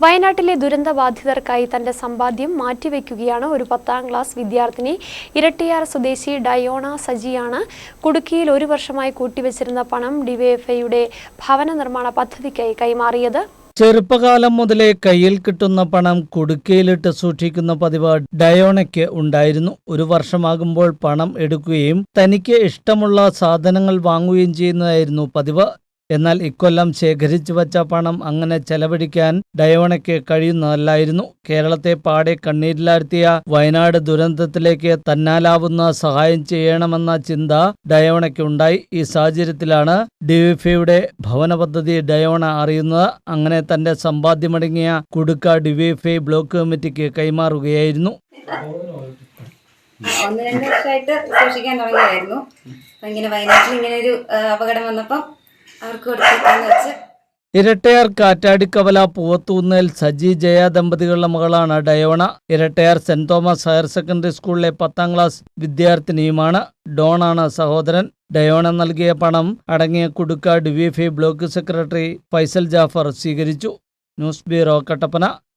വയനാട്ടിലെ ദുരന്തബാധിതർക്കായി തന്റെ സമ്പാദ്യം മാറ്റിവെക്കുകയാണ് ഒരു പത്താം ക്ലാസ് വിദ്യാർത്ഥിനി. ഇരട്ടിയാർ സ്വദേശി ഡയോണ സജിയാണ് കുടുക്കിയിൽ ഒരു വർഷമായി കൂട്ടിവെച്ചിരുന്ന പണം ഡിവൈഎഫ്ഐയുടെ ഭവന നിർമ്മാണ പദ്ധതിക്കായി കൈമാറിയത്. ചെറുപ്പകാലം മുതലേ കയ്യിൽ കിട്ടുന്ന പണം കുടുക്കയിലിട്ട് സൂക്ഷിക്കുന്ന പതിവ് ഡയോണയ്ക്ക് ഉണ്ടായിരുന്നു. ഒരു വർഷമാകുമ്പോൾ പണം എടുക്കുകയും തനിക്ക് ഇഷ്ടമുള്ള സാധനങ്ങൾ വാങ്ങുകയും ചെയ്യുന്നതായിരുന്നു പതിവ്. എന്നാൽ ഇക്കൊല്ലം ശേഖരിച്ചു വച്ച പണം അങ്ങനെ ചെലവഴിക്കാൻ ഡയോണയ്ക്ക് കഴിയുന്നതല്ലായിരുന്നു. കേരളത്തെ പാടെ കണ്ണീരിലാഴ്ത്തിയ വയനാട് ദുരന്തത്തിലേക്ക് തന്നാലാവുന്ന സഹായം ചെയ്യണമെന്ന ചിന്ത ഡയോണയ്ക്കുണ്ടായി ഈ സാഹചര്യത്തിലാണ് ഡിവിഫിയുടെ ഭവന പദ്ധതി ഡയോണ അറിയുന്നത്. അങ്ങനെ തന്റെ സമ്പാദ്യമടങ്ങിയ കുടുക്ക ഡിവിഫി ബ്ലോക്ക് കമ്മിറ്റിക്ക് കൈമാറുകയായിരുന്നു. ഒന്ന് രണ്ട് വർഷമായിട്ട് സൂക്ഷിക്കാൻ തുടങ്ങിയായിരുന്നു. ഇങ്ങനെ വയനാട്ടിൽ ഇങ്ങനെ ഒരു അപകടം വന്നപ്പം ഇരട്ടയാർ കാറ്റാടിക്കവല പൂവത്തൂന്നേൽ സജി ജയ ദമ്പതികളുടെ മകളാണ് Diona. Erattayar saint Thomas higher secondary സ്കൂളിലെ പത്താം ക്ലാസ് വിദ്യാർത്ഥിനിയുമാണ് ഡോണാണ് സഹോദരൻ. ഡയോണ നൽകിയ പണം അടങ്ങിയ കുടുക്ക DYFI block secretary Faisal Jafar സ്വീകരിച്ചു. News bureau Kattappana.